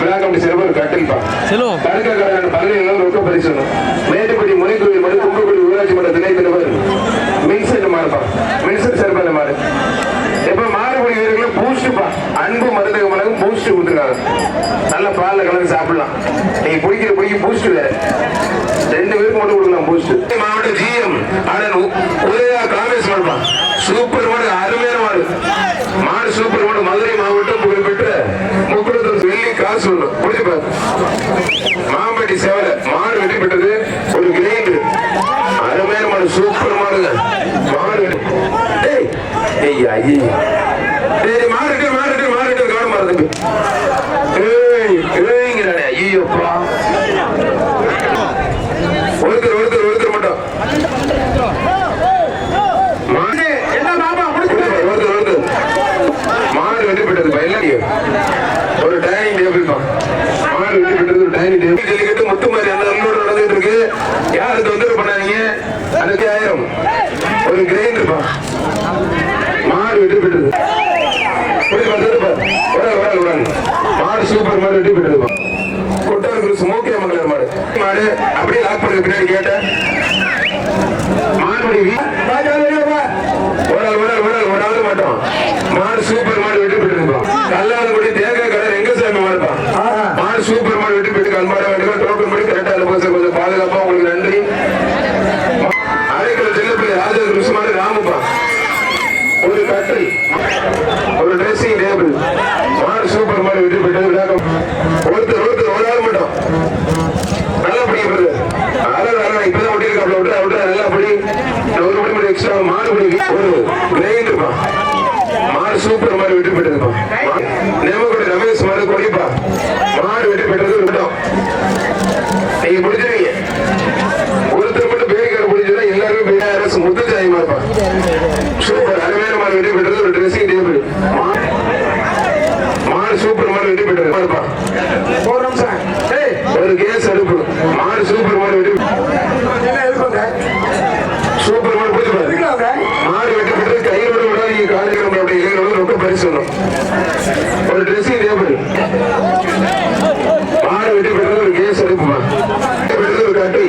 விழா கமிட்டி சிறப்பு கட்டிருப்பான் தடுக்க பதினேழு ரொக்க பரிசு மேட்டுப்பட்டி முனைக்குழி மற்றும் கும்பக்குடி ஊராட்சி மன்ற துணை தலைவர் மின்செட் மாறுப்பான் மின்செட் சிறப்பான மாறு இப்ப மாறுபடி வீரர்களும் பூஸ்ட்ப்பா அன்பு மருந்தக மலகம் பூஸ்ட் கொடுத்துருக்காங்க. நல்ல பாலில் கலந்து சாப்பிடலாம். நீங்க குடிக்கிற குடிக்க பூஸ்ட் வேற. ரெண்டு பேருக்கு மட்டும் கொடுக்கலாம் பூஸ்ட் யார் சொல்லணும்? ஒண்ணு குடிச்சுப்பா மாம்பட்டி சேவல மாடு வெற்றி பெற்றது ஒரு கிரைண்டர் அருமையான மாடு சூப்பர் மாடுங்க. மாடு வெற்றி- டேய் ஐயா. ஐயா டேய் மாறிட்டு மாறுட்டு மாறுட்டு கவனம் மாறுதுங்க ஏய் ஏய்ங்கிறானே. ஐயோப்பா. ஒருத்தர் ஒருத்தர் ஒருத்தர் மட்டும். மாடு என்ன பாபா முடிச்சு ஒருத்தர் ஒருத்தர் மாடு வெற்றி பெற்றது பயிலாடியோ ஒரு டைனிங் டேபிள் தான் மாடு வெட்டி விட்டது ஒரு டைனிங் டேபிள் ஜல்லிக்கட்டு முத்து மாதிரி அந்த நல்லோட நடந்துட்டு இருக்கு. யாருக்கு தொந்தரவு பண்ணாதீங்க. அதுக்கு ஆயிரம். ஒரு கிரைண்டர் பா மாடு வெட்டி விட்டது மாடு சூப்பர் மாடு வெட்டி விட்டது பா. கொட்டாருக்கு ஸ்மோக்கிய மங்களர் மாடு. மாடு அப்படியே லாக் பண்ணி பின்னாடி கேட்டேன் மாடு ஒரு ஆள் ஒரு ஆள் ஒரு ஆள் ஒரு ஆள் மட்டும் மாடு சூப்பர் மாடு வெட்டி போட்டுருப்பான் கல்லாதபடி தேங்காய் கடை ரெங்கசாமி மாடுப்பா மாடு சூப்பர் மாடு வெட்டி போயிட்டு கண்பாட வேண்டிய டோக்கன் படி சார் கொஞ்சம் பாதுகாப்பா உங்களுக்கு நன்றி. அரைக்கல செல்லப்பிள்ளை ராஜா கிருஷ்ண மாடு ராமுப்பா ஒரு கட்டில் ஒரு ட்ரெஸ்ஸிங் டேபிள் மாடு சூப்பர் மாடு வெட்டி போயிட்டு விடாக்கம் ஒருத்தர் ஒருத்தர் ஒரு ஆள் மட்டும். நல்லா பிடிக்கிறது அதான் அதான் இப்பதான் ஒட்டியிருக்காப்ல விட்டு விட்டு நல்லா பிடி. ஒரு மணி மட்டும் எக்ஸ்ட்ரா மாடு படி. ஒரு கிரைண்டர்ப்பா மாடு சூப்பர் மாதிரி மாடு. வெட்டி போயிட்டுப்பா நேமக்குடி ரமேஷ் மாதிரி கொடிப்பா. சூப்பர் அருமையான மாடு வெட்டி போயிட்டது ஒரு ட்ரெஸ்ஸிங் டேபிள் மாடு சூப்பர் மாடு வெட்டி போயிட்டது மாடுப்பா ஒரு நிமிஷம் ஏய் ஒரு கேஸ் அடுப்பு மாடு சூப்பர் மாடு வெட்டி என்ன இருக்குங்க சூப்பர் மாடு பிடிச்சு பாரு இருக்காங்க மாடு வெட்டப்பட்டு கையோட விடாதீங்க காலையில் அப்படி கையோட ரொம்ப பரிசு வரும் ஒரு ட்ரெஸ்ஸிங் டேபிள் மாடு வெட்டப்பட்டது ஒரு கேஸ் அடுப்புமா வெட்டப்பட்டது ஒரு கட்டி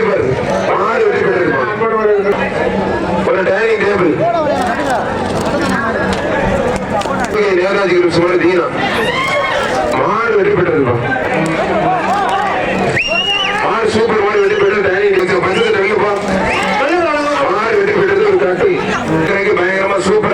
பாரு, மாடு வெட்டப்பட்டதுமா ஒரு டைனிங் டேபிள் தேவராஜ் குரூப் சுமார் தீனா மாடு வெட்டப்பட்டதுமா மாடு சூப்பர் மாடு வெட்டப்பட்டது டைனிங் டேபிள் பஞ்சத்தை வெளியப்பா மாடு வெட்டி விட்டது ஒரு கட்டி இன்றைக்கு பயங்கரமா சூப்பரா